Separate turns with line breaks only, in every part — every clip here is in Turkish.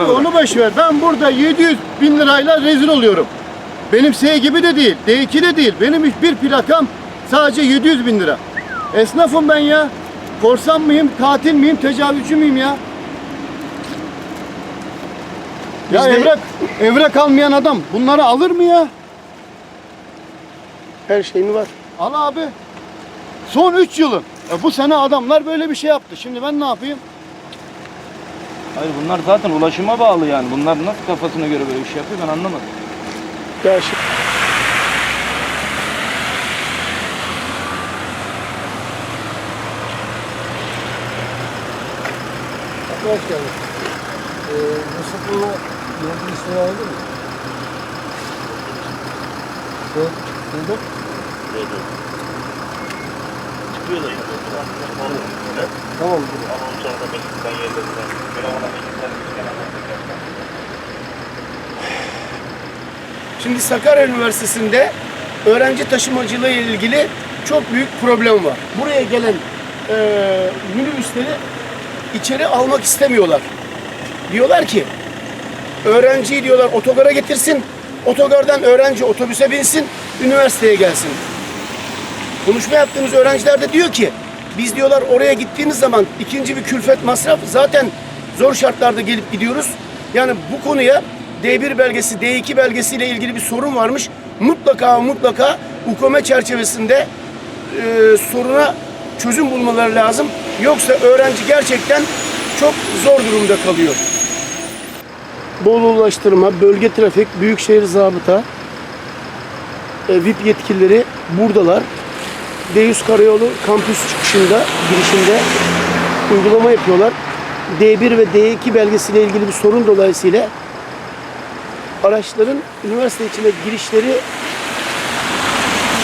abi
onu boş ver. Ben burada 700 bin lirayla rezil oluyorum. Benim S gibi de değil, D2 de değil. Benim bir plakam sadece 700 bin lira. Esnafım ben ya. Korsan mıyım, katil miyim, tecavüzcü müyüm ya? Ya
Bizde-
evrak, evrak almayan adam bunları alır mı ya?
Her şeyin var.
Al abi. Son 3 yılın. E bu sene adamlar böyle bir şey yaptı. Şimdi ben ne yapayım?
Hayır bunlar zaten ulaşıma bağlı yani. Bunlar nasıl kafasına göre böyle bir şey yapıyor ben anlamadım.
Ya şimdi
Hoş geldin. Ee, Mustafa'la yönetim işleri aldı mı? Ne? Duydum. Tamam.
Şimdi Sakarya Üniversitesi'nde öğrenci taşımacılığı ile ilgili çok büyük problem var. Buraya gelen e, minibüsleri içeri almak istemiyorlar. Diyorlar ki öğrenciyi diyorlar otogara getirsin, otogardan öğrenci otobüse binsin, üniversiteye gelsin. Konuşma yaptığımız öğrenciler de diyor ki biz diyorlar oraya gittiğimiz zaman ikinci bir külfet masraf zaten zor şartlarda gelip gidiyoruz. Yani bu konuya D1 belgesi, D2 belgesiyle ilgili bir sorun varmış. Mutlaka mutlaka UKOME çerçevesinde e, soruna çözüm bulmaları lazım. Yoksa öğrenci gerçekten çok zor durumda kalıyor. Bolu Ulaştırma, Bölge Trafik, Büyükşehir Zabıta, e, VIP yetkilileri buradalar. D100 Karayolu kampüs çıkışında, girişinde uygulama yapıyorlar. D1 ve D2 belgesiyle ilgili bir sorun dolayısıyla araçların üniversite içine girişleri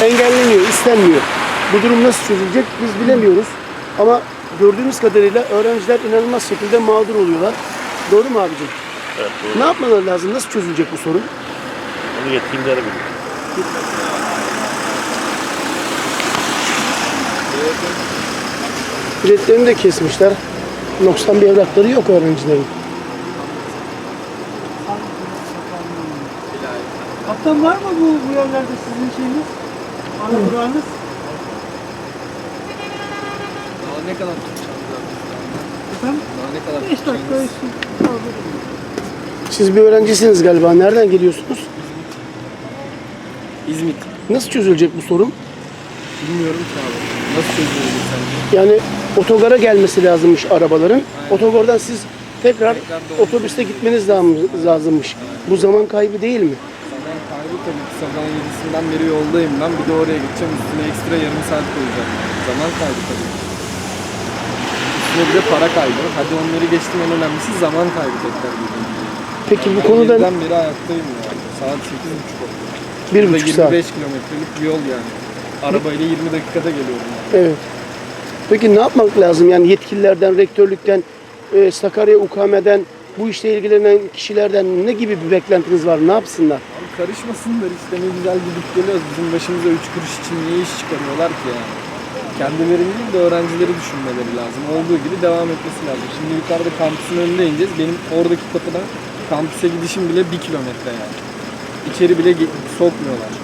engelleniyor, istenmiyor. Bu durum nasıl çözülecek biz bilemiyoruz. Ama gördüğümüz kadarıyla öğrenciler inanılmaz şekilde mağdur oluyorlar. Doğru mu abicim?
Evet, doğru.
Ne yapmaları lazım? Nasıl çözülecek bu sorun?
Onu yetkilileri biliyor.
Biletlerini de kesmişler. Noksan bir evrakları yok öğrencilerin.
Kaptan var mı bu, bu yerlerde sizin şeyiniz? Ana durağınız?
Daha ne kadar tutacağız?
Efendim?
Daha ne kadar
5 dakika üstü.
Siz bir öğrencisiniz galiba. Nereden geliyorsunuz?
İzmit.
Nasıl çözülecek bu sorun?
Bilmiyorum ki abi. Nasıl çözülür sence?
Yani otogara gelmesi lazımmış arabaların. Otogardan siz tekrar otobüste gitmeniz lazım- lazımmış. Bu zaman kaybı değil mi?
Zaman kaybı tabii ki. Sabahın 7'sinden beri yoldayım ben. Bir de oraya gideceğim. Üstüne ekstra yarım saat koyacağım. Zaman kaybı tabii ki. Üstüne bir de para kaybı. Hadi onları geçtim en önemlisi zaman kaybı tekrar dediğim gibi.
Peki bu
Ben
konuda
7'den beri ayaktayım ya. Saat 8.30 oldu.
bir buçuk saat.
25 kilometrelik bir yol yani. Arabayla 20 dakikada geliyorum yani.
Evet. Peki ne yapmak lazım? Yani yetkililerden, rektörlükten, e, Sakarya UKM'den, bu işle ilgilenen kişilerden ne gibi bir beklentiniz var? Ne yapsınlar?
Abi karışmasınlar işte ne güzel gidip geliyoruz. Bizim başımıza üç kuruş için niye iş çıkarıyorlar ki yani? Kendilerini değil de öğrencileri düşünmeleri lazım. Olduğu gibi devam etmesi lazım. Şimdi yukarıda kampüsün önünde ineceğiz. Benim oradaki kapıdan kampüse gidişim bile bir kilometre yani. İçeri bile sokmuyorlar.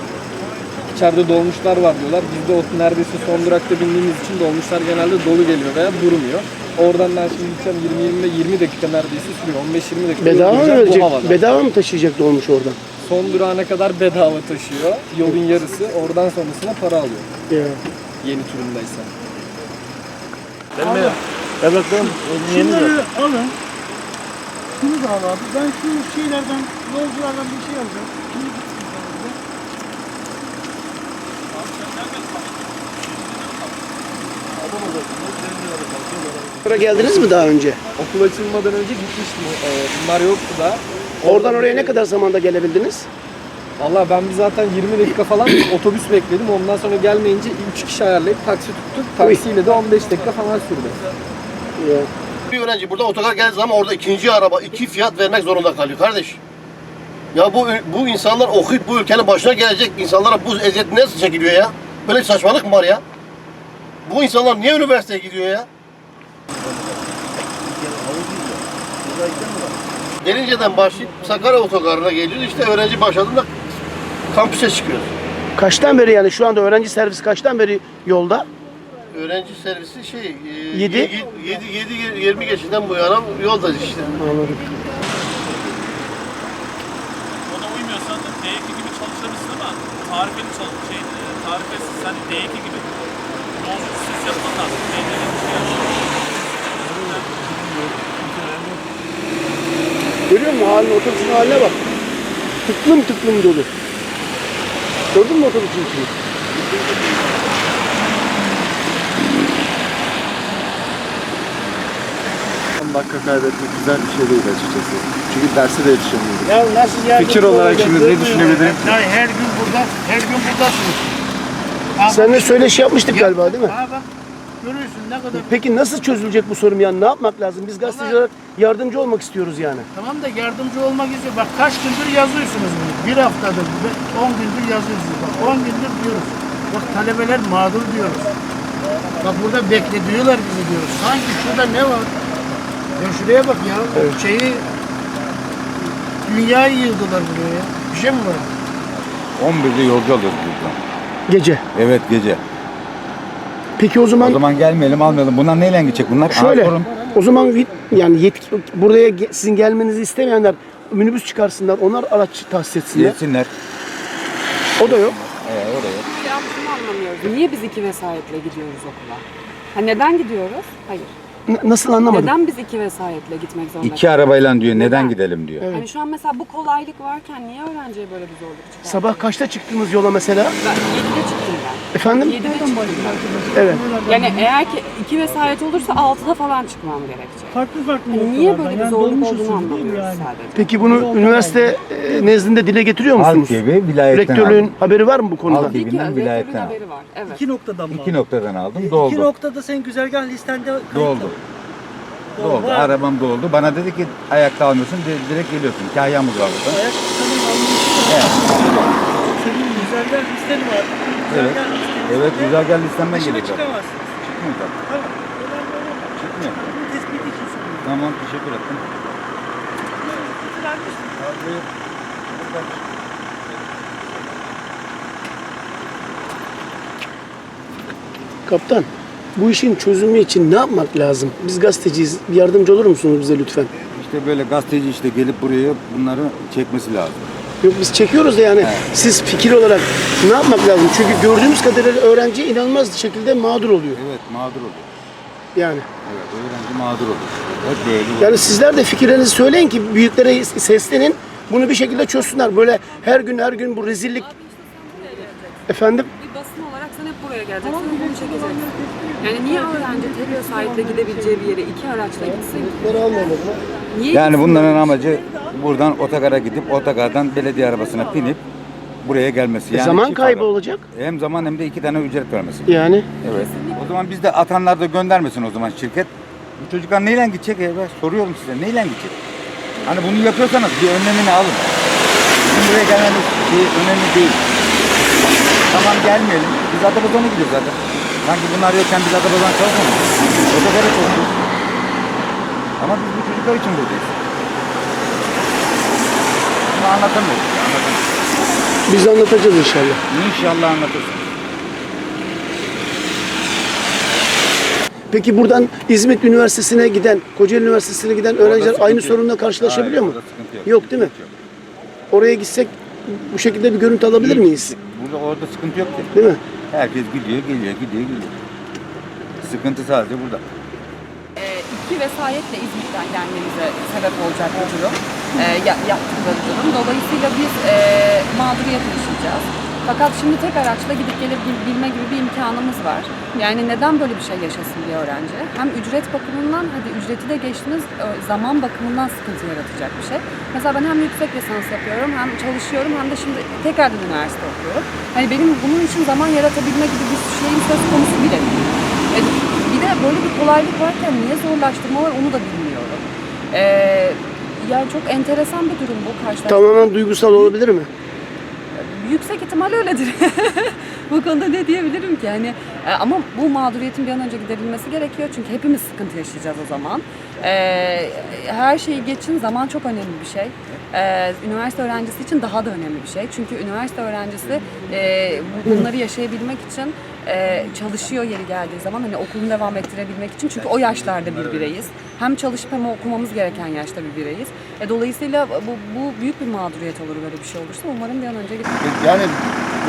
İçeride dolmuşlar var diyorlar. Biz de o neredeyse son durakta bindiğimiz için dolmuşlar genelde dolu geliyor veya durmuyor. Oradan ben şimdi gideceğim 20 20 20 dakika neredeyse sürüyor. 15-20 dakika
Bedava mı verecek? Bedava mı taşıyacak dolmuş oradan?
Son durağına kadar bedava taşıyor. Yolun yarısı. Oradan sonrasına para alıyor.
Ya.
Yeni turundaysa.
Benim ev, evraklarım yeni de.
Şunları alın. Şunu da al abi. Ben şu şeylerden, yolculardan bir şey alacağım. Şunu gitsin sadece.
Buraya geldiniz mi daha önce?
Okul açılmadan önce gitmiştim. Ee, bunlar yoktu da.
Oradan oraya ne kadar zamanda gelebildiniz?
Valla ben bir zaten 20 dakika falan otobüs bekledim. Ondan sonra gelmeyince 3 kişi ayarlayıp taksi tuttuk. Taksiyle de 15 dakika falan sürdü.
Bir öğrenci burada otogar geldiği zaman orada ikinci araba iki fiyat vermek zorunda kalıyor kardeş. Ya bu bu insanlar okuyup bu ülkenin başına gelecek insanlara bu eziyet nasıl çekiliyor ya? Böyle bir saçmalık mı var ya? Bu insanlar niye üniversiteye gidiyor ya? Derince'den başlayıp Sakarya otogarına geliyoruz. İşte öğrenci başladığında kampüse çıkıyoruz.
Kaçtan beri yani şu anda öğrenci servisi kaçtan beri yolda?
Öğrenci servisi şey... e,
Yedi?
7 7 20 geçinden bu yana yoldayız işte.
Anladım.
Ona uymuyorsan D2 gibi çalışabilirsin ama tarifeli çalış şey tarifesiz hani D2 gibi yolculuk ses yapman lazım. D2 gibi bir şey yapman
Görüyor musun halini, otobüsün haline bak. Tıklım tıklım dolu. Gördün mü otobüsün içini?
dakika kaybetmek güzel bir şey değil açıkçası. Çünkü derse de yetişemiyoruz.
Ya nasıl yardımcı
Fikir olarak şimdi ne düşünebilirim
musun? Ya her gün burada, her gün buradasınız.
Seninle söyleşi yapmıştık galiba değil mi?
Ha bak, görüyorsun ne kadar.
Peki nasıl çözülecek bu sorun yani? Ne yapmak lazım? Biz gazeteci olarak yardımcı olmak istiyoruz yani.
Tamam da yardımcı olmak istiyor. Bak kaç gündür yazıyorsunuz bunu. Bir haftadır, 10 gündür yazıyorsunuz. Bak 10 gündür diyoruz. Bak talebeler mağdur diyoruz. Bak burada beklediyorlar bizi diyoruz. Sanki şurada ne var? Ya şuraya bak ya. O şeyi dünyayı yığdılar buraya ya. Bir şey mi var?
11'de yolcu alıyoruz buradan.
Gece.
Evet gece.
Peki o zaman
O zaman gelmeyelim almayalım. Bunlar neyle gidecek bunlar?
şöyle.
Aa, sorun.
O zaman yani yetki, buraya sizin gelmenizi istemeyenler minibüs çıkarsınlar. Onlar araç tahsis etsinler.
Yesinler.
O da yok.
Ee, oraya.
Ya şunu anlamıyoruz. Niye biz iki vesayetle gidiyoruz okula? Ha neden gidiyoruz? Hayır.
N- nasıl anlamadım.
Neden biz iki vesayetle gitmek zorunda
İki arabayla diyor. Neden
Neden?
gidelim diyor.
Hani şu an mesela bu kolaylık varken niye öğrenciye böyle bir zorluk çıkar?
Sabah kaçta çıktınız yola mesela?
Ben 7'de çıktım ben.
Efendim?
7'de çıktım ben.
Evet.
Yani eğer ki iki vesayet olursa 6'da falan çıkmam gerekecek.
Farklı farklı
Hani niye böyle bir
Yani
zorluk olduğunu anlamıyoruz
yani.
sadece.
Peki bunu üniversite e, nezdinde dile getiriyor
Halk
musunuz?
gibi vilayetten
Rektörlüğün
aldım.
haberi var mı bu konuda?
Halk
Tabii ki
evinden
rektörün
vilayetten aldım.
haberi var. Evet.
İki noktadan mı?
İki noktadan aldım.
İki
Doldu.
noktada senin güzergah listende kayıtlı.
Doldu. Doldu.
Var.
Arabam doldu. Bana dedi ki ayakta almıyorsun. di- Direkt geliyorsun. Kahyamız var burada.
Ayak tutanın
Evet.
Senin güzergah listen var.
Evet.
Güzergah listesinde
Evet güzel gel listemden
dışına çıkamazsınız.
Çıkmıyor zaten.
Tamam.
Çıkmıyor.
bu tespit için soruyorum.
Tamam teşekkür ettim.
Kaptan, bu işin çözümü için ne yapmak lazım? Biz gazeteciyiz. Yardımcı olur musunuz bize lütfen?
İşte böyle gazeteci işte gelip buraya bunları çekmesi lazım.
Yok biz çekiyoruz da yani siz fikir olarak ne yapmak lazım? Çünkü gördüğümüz kadarıyla öğrenci inanılmaz şekilde mağdur oluyor.
Evet mağdur oluyor.
Yani.
Evet öğrenci mağdur oluyor. Hep böyle oluyor.
Yani sizler de fikirlerinizi söyleyin ki büyüklere seslenin. Bunu bir şekilde çözsünler. Böyle her gün her gün bu rezillik efendim
Bir basın olarak sen hep buraya geleceksin, bunu çekeceksin. Yani niye öğrenci tek vesayetle gidebileceği bir yere iki araçla gitsin? Niye
Yani
gitsin
bunların amacı buradan otogara gidip otogardan belediye arabasına binip buraya gelmesi. Yani
zaman
çift
kaybı
ara-
olacak.
Hem zaman hem de iki tane ücret vermesi.
Yani
Evet. O zaman biz de atanlar da göndermesin o zaman şirket. Bu çocuklar neyle gidecek ya? Ben soruyorum size neyle gidecek? Hani bunu yapıyorsanız bir önlemini alın. Bizim buraya gelmemiz bir önemli değil. Tamam gelmeyelim. Biz Adapazarı'na gidiyoruz zaten. Sanki bunlar yokken biz Adapazarı'na çalışmıyoruz. Otogara çalışıyoruz. Ama biz bu çocuklar için buradayız. Bunu anlatamıyoruz. Anlatamıyoruz.
biz anlatacağız inşallah.
İnşallah anlatırsın.
Peki buradan İzmit Üniversitesi'ne giden, Kocaeli Üniversitesi'ne giden öğrenciler
sıkıntı
aynı
yok.
sorunla karşılaşabiliyor
Hayır,
mu?
orada sıkıntı yok.
Yok değil mi?
Sıkıntı yok.
Oraya gitsek bu şekilde bir görüntü alabilir miyiz?
Burada orada sıkıntı yok ki.
Değil mi?
Herkes gidiyor, geliyor, gidiyor, geliyor. Sıkıntı sadece burada.
Ee, iki vesayetle İzmit'ten gelmemize sebep olacak bir durum. Ya- yaptıkları durum. Dolayısıyla biz e, mağduriyet yaşayacağız. Fakat şimdi tek araçla gidip gelip bil- bilme gibi bir imkanımız var. Yani neden böyle bir şey yaşasın bir öğrenci? Hem ücret bakımından, hadi ücreti de geçtiniz, zaman bakımından sıkıntı yaratacak bir şey. Mesela ben hem yüksek lisans yapıyorum, hem çalışıyorum, hem de şimdi tekrardan üniversite okuyorum. Hani benim bunun için zaman yaratabilme gibi bir şeyin söz konusu bile değil. E, bir de böyle bir kolaylık varken niye zorlaştırma var onu da bilmiyorum. Ee, yani çok enteresan bir durum bu karşılaştırma.
Tamamen duygusal olabilir mi?
Yüksek ihtimal öyledir. bu konuda ne diyebilirim ki? Hani E, ama bu mağduriyetin bir an önce giderilmesi gerekiyor çünkü hepimiz sıkıntı yaşayacağız o zaman. E, her şeyi geçin zaman çok önemli bir şey. E, üniversite öğrencisi için daha da önemli bir şey. Çünkü üniversite öğrencisi e, bu- bunları yaşayabilmek için e, çalışıyor yeri geldiği zaman hani okulunu devam ettirebilmek için çünkü o yaşlarda bir bireyiz. Hem çalışıp hem okumamız gereken yaşta bir bireyiz. E, dolayısıyla bu, bu büyük bir mağduriyet olur böyle bir şey olursa. Umarım bir an önce
Yani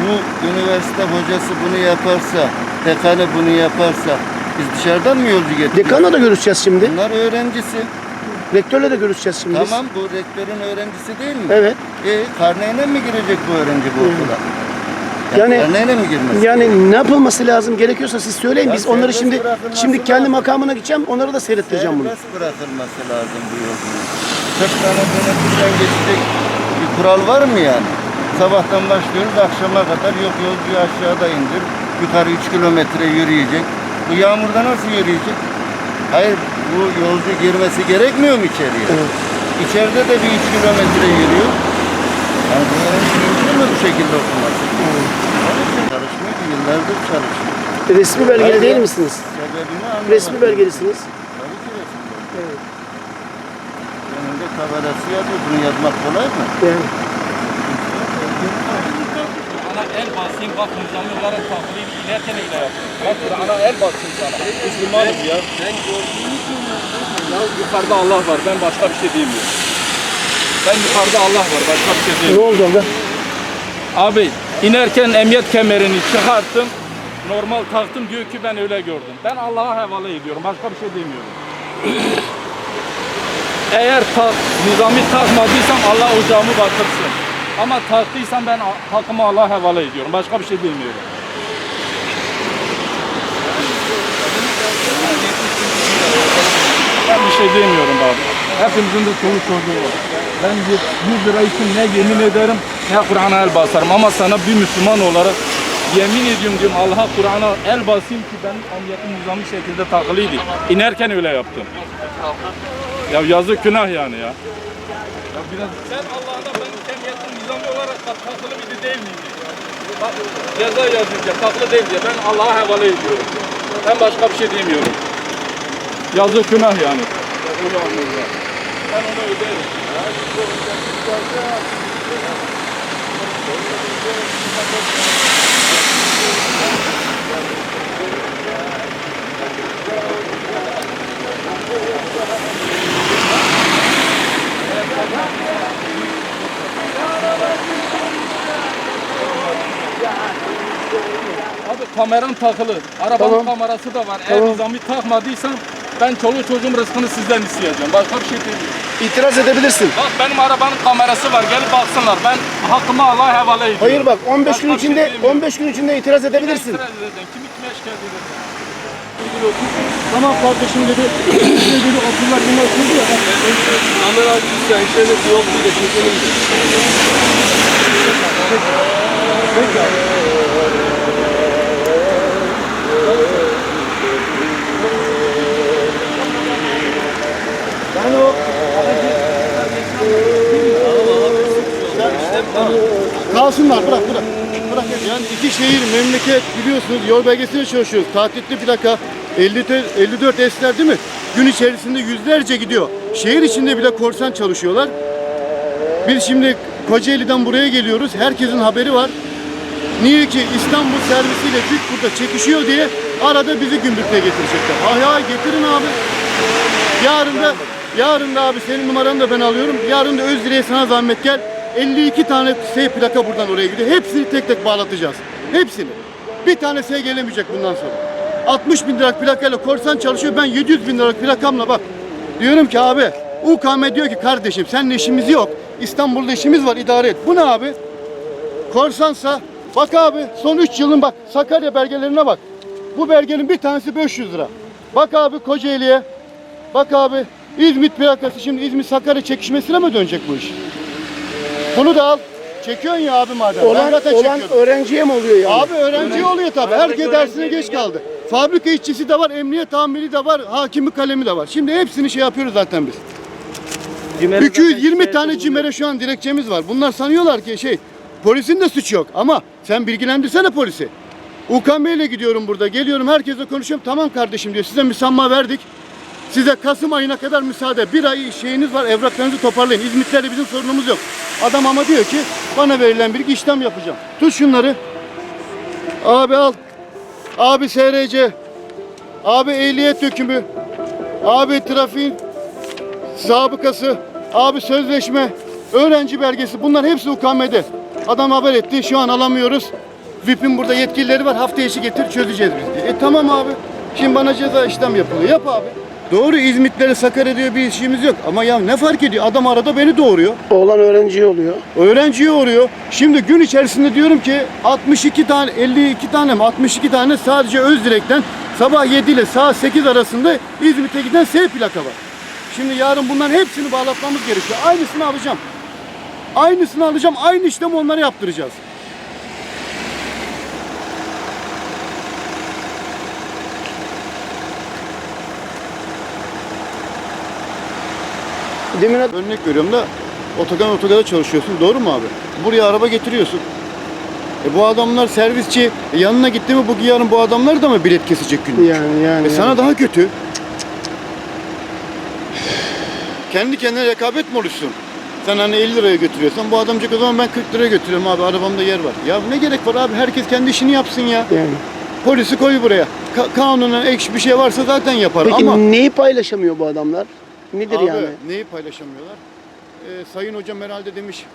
bu üniversite hocası bunu yaparsa, dekanı bunu yaparsa biz dışarıdan mı yolcu getiriyoruz?
Dekanla da görüşeceğiz şimdi.
Bunlar öğrencisi.
Rektörle de görüşeceğiz şimdi. biz.
Tamam bu rektörün öğrencisi değil mi?
Evet.
E, karneyle mi girecek bu öğrenci bu okula?
Yani-
karneyle mi girmesi?
Yani ne yapılması lazım gerekiyorsa siz söyleyin.
Ya
Biz onları şimdi şimdi kendi
lazım.
makamına gideceğim. Onları da seyrettireceğim bunu.
Serbest bırakılması lazım bu yolcunun. 40 tane denetçiden geçecek bir kural var mı yani? Sabahtan başlıyoruz akşama kadar yok yolcuyu aşağıda indir. Yukarı 3 kilometre yürüyecek. Bu yağmurda nasıl yürüyecek? Hayır bu yolcu girmesi gerekmiyor mu içeriye? İçeride de bir 3 kilometre yürüyor. Yani bu mü bu şekilde için çalışmıyor ki yıllardır çalışıyor.
Resmi belgeli değil misiniz?
Sebebini anlamadım.
Resmi belgelisiniz.
Tabii ki resim. Önünde tabelası yazıyor. Bunu yazmak kolay mı?
Yani.
Ana el basayım bak nizami olarak takviye ilerken öyle yaptım. Bak ana el basayım sana. Müslümanım ya.
Ya yukarıda Allah var. Ben başka bir şey diyemiyorum. Ben yukarıda Allah var. Başka bir şey
Ne
diyemiyorum.
oldu orada?
Abi inerken emniyet kemerini çıkarttım. Normal taktım diyor ki ben öyle gördüm. Ben Allah'a havale ediyorum. Başka bir şey demiyorum. Eğer ta, nizami takmadıysam Allah ocağımı batırsın. Ama taktıysam ben takımı Allah'a havale ediyorum. Başka bir şey demiyorum. Ben bir şey demiyorum. Hepimizin de çoluk çocuğu var. Ben 100 lira için ne yemin ederim ne Kur'an'a el basarım. Ama sana bir Müslüman olarak yemin ediyorum diyorum Allah'a Kur'an'a el basayım ki ben amiyetim nizami şekilde takılıydı. İnerken öyle yaptım. Ya yazık günah yani ya. Ya biraz sen Allah'ına ben emiyetim nizami olarak tak- takılı biri değil miydi? Bak ceza yazınca takılı değil diye ben Allah'a havale ediyorum. Ben başka bir şey demiyorum. Yazık günah yani. Öyle anlıyorlar. Ben onu öderim. Abi kameram takılı. Arabanın
Tamam.
kamerası da var.
Tamam.
Eğer nizami takmadıysan ben çoluk çocuğum rızkını sizden isteyeceğim. Başka bir şey değil.
İtiraz edebilirsin.
Bak benim arabanın kamerası var. Gelip baksınlar. Ben hakkımı Allah'a havale ediyorum.
Hayır bak 15
Başka
gün
bir
içinde
demiyorum.
15 gün içinde itiraz edebilirsin.
İtiraz edeceksin. Kimi kime şikayet edeceksin?
Tamam kardeşim dedi. dedi okullar yine okuldu ya.
Kamera açmışsa işleriniz yok bir de çekelim de.
Ben o Kalsınlar bırak bırak. Bırak yani iki şehir memleket biliyorsunuz yol belgesine çalışıyoruz. Tatilli plaka 54, 54 esler değil mi? Gün içerisinde yüzlerce gidiyor. Şehir içinde bile korsan çalışıyorlar. Biz şimdi Kocaeli'den buraya geliyoruz. Herkesin haberi var. Niye ki İstanbul servisiyle Türk burada çekişiyor diye arada bizi gümbürtüye getirecekler. Hay hay getirin abi. Yarın da yarın da abi senin numaranı da ben alıyorum. Yarın da Özdire'ye sana zahmet gel. 52 tane S plaka buradan oraya gidiyor. Hepsini tek tek bağlatacağız. Hepsini. Bir tane S gelemeyecek bundan sonra. 60 bin liralık plakayla korsan çalışıyor. Ben 700 bin liralık plakamla bak. Diyorum ki abi UKM diyor ki kardeşim seninle işimiz yok. İstanbul'da işimiz var idare et. Bu ne abi? Korsansa bak abi son 3 yılın bak Sakarya belgelerine bak. Bu belgenin bir tanesi 500 lira. Bak abi Kocaeli'ye. Bak abi İzmit plakası şimdi İzmit Sakarya çekişmesine mi dönecek bu iş? Bunu da al. Çekiyorsun ya abi madem. ben
Olan,
zaten
olan
çekiyorum.
öğrenciye mi oluyor yani?
Abi öğrenci oluyor tabii. Herkes dersine geç kaldı. Fabrika işçisi de var, emniyet amiri de var, hakimi kalemi de var. Şimdi hepsini şey yapıyoruz zaten biz. 220 tane cimere şu an dilekçemiz var. Bunlar sanıyorlar ki şey, polisin de suçu yok. Ama sen bilgilendirsene polisi. UKM ile gidiyorum burada. Geliyorum herkese konuşuyorum. Tamam kardeşim diyor. Size müsamma verdik. Size Kasım ayına kadar müsaade. Bir ay şeyiniz var. Evraklarınızı toparlayın. İzmitlerle bizim sorunumuz yok. Adam ama diyor ki bana verilen bir işlem yapacağım. Tut şunları. Abi al. Abi SRC. Abi ehliyet dökümü. Abi trafiğin sabıkası. Abi sözleşme. Öğrenci belgesi. Bunlar hepsi UKM'de. Adam haber etti. Şu an alamıyoruz. VIP'in burada yetkilileri var. Hafta içi getir çözeceğiz biz diye. E tamam abi. Şimdi bana ceza işlem yapılıyor. Yap abi. Doğru İzmitleri Sakarya diyor bir işimiz yok. Ama ya ne fark ediyor? Adam arada beni doğuruyor.
Oğlan öğrenci oluyor.
Öğrenciye uğruyor. Şimdi gün içerisinde diyorum ki 62 tane 52 tane mi 62 tane sadece Özdirek'ten sabah 7 ile saat 8 arasında İzmit'e giden S plaka var. Şimdi yarın bunların hepsini bağlatmamız gerekiyor. Aynısını alacağım. Aynısını alacağım. Aynı işlemi onlara yaptıracağız.
Demin
Örnek veriyorum da otogan otogada çalışıyorsun. Doğru mu abi? Buraya araba getiriyorsun. E bu adamlar servisçi. E yanına gitti mi bu yarın bu adamlar da mı bilet kesecek günlük?
yani yani.
E sana daha kötü. Kendi kendine rekabet mi oluşsun? Sen hani 50 liraya götürüyorsan bu adamcık o zaman ben 40 liraya götürüyorum abi arabamda yer var. Ya ne gerek var abi herkes kendi işini yapsın ya.
yani.
Polisi koy buraya. Ka- kanuna ek bir şey varsa zaten yapar
Peki
ama
neyi paylaşamıyor bu adamlar? Nedir
abi
yani?
neyi paylaşamıyorlar? Ee, sayın hocam herhalde demiş